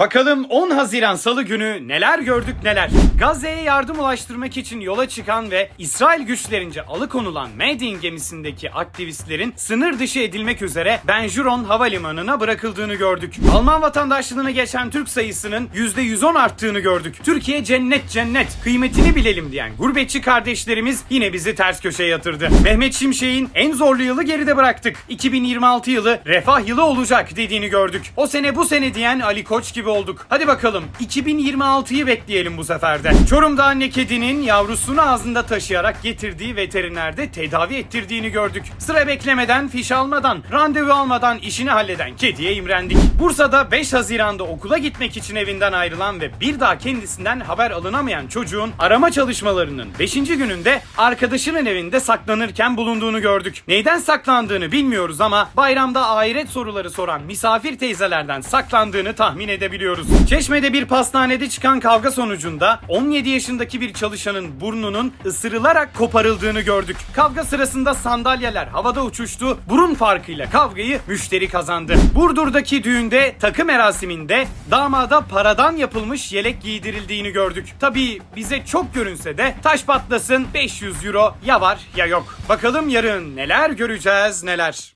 Bakalım 10 Haziran Salı günü neler gördük neler. Gazze'ye yardım ulaştırmak için yola çıkan ve İsrail güçlerince alıkonulan Medin gemisindeki aktivistlerin sınır dışı edilmek üzere Ben Gurion Havalimanı'na bırakıldığını gördük. Alman vatandaşlığını geçen Türk sayısının %110 arttığını gördük. Türkiye cennet cennet kıymetini bilelim diyen gurbetçi kardeşlerimiz yine bizi ters köşeye yatırdı. Mehmet Şimşek'in en zorlu yılı geride bıraktık. 2026 yılı refah yılı olacak dediğini gördük. O sene bu sene diyen Ali Koç gibi olduk. Hadi bakalım 2026'yı bekleyelim bu seferde. Çorum'da anne kedinin yavrusunu ağzında taşıyarak getirdiği veterinerde tedavi ettirdiğini gördük. Sıra beklemeden, fiş almadan, randevu almadan işini halleden kediye imrendik. Bursa'da 5 Haziran'da okula gitmek için evinden ayrılan ve bir daha kendisinden haber alınamayan çocuğun arama çalışmalarının 5. gününde arkadaşının evinde saklanırken bulunduğunu gördük. Neyden saklandığını bilmiyoruz ama bayramda ahiret soruları soran misafir teyzelerden saklandığını tahmin edebiliyoruz. Çeşme'de bir pastanede çıkan kavga sonucunda 17 yaşındaki bir çalışanın burnunun ısırılarak koparıldığını gördük. Kavga sırasında sandalyeler havada uçuştu. Burun farkıyla kavgayı müşteri kazandı. Burdur'daki düğünde takı merasiminde damada paradan yapılmış yelek giydirildiğini gördük. Tabii bize çok görünse de taş patlasın 500 euro ya var ya yok. Bakalım yarın neler göreceğiz neler.